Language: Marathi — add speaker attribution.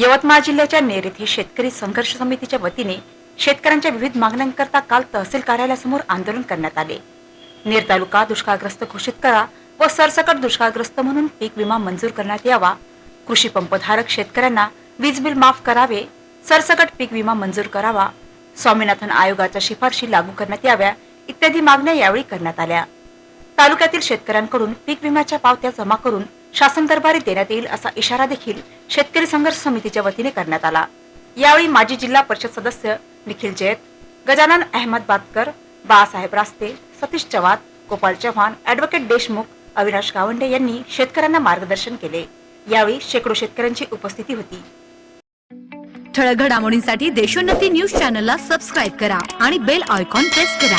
Speaker 1: यवतमाळ जिल्ह्याच्या नेर येथे शेतकरी संघर्ष समितीच्या वतीने शेतकऱ्यांच्या विविध मागण्यांकरता काल तहसील कार्यालयासमोर आंदोलन करण्यात आले. नेर तालुका दुष्काळग्रस्त घोषित करा व सरसकट दुष्काळग्रस्त म्हणून पीक विमा मंजूर करण्यात यावा. कृषी पंपधारक शेतकऱ्यांना वीज बिल माफ करावे सरसकट पीक विमा मंजूर करावा स्वामीनाथन आयोगाच्या शिफारशी लागू करण्यात याव्या इत्यादी मागण्या यावेळी करण्यात आल्या. तालुक्यातील शेतकऱ्यांकडून पीक विम्याच्या पावत्या जमा करून शासन दरबारी देण्यात येईल असा इशारा देखील शेतकरी संघर्ष समितीच्या वतीने करण्यात आला. यावेळी माजी जिल्हा परिषद सदस्य निखिल जैत गजानन अहमद बातकर बाळासाहेब रास्ते सतीश चव्हाण गोपाल चव्हाण ऍडव्होकेट देशमुख अविनाश गावंडे यांनी शेतकऱ्यांना मार्गदर्शन केले. यावेळी शेकडो शेतकऱ्यांची उपस्थिती होती.
Speaker 2: ठळक घडामोडींसाठी देशोन्नती न्यूज चॅनलला सबस्क्राईब करा आणि बेल आयकॉन प्रेस करा.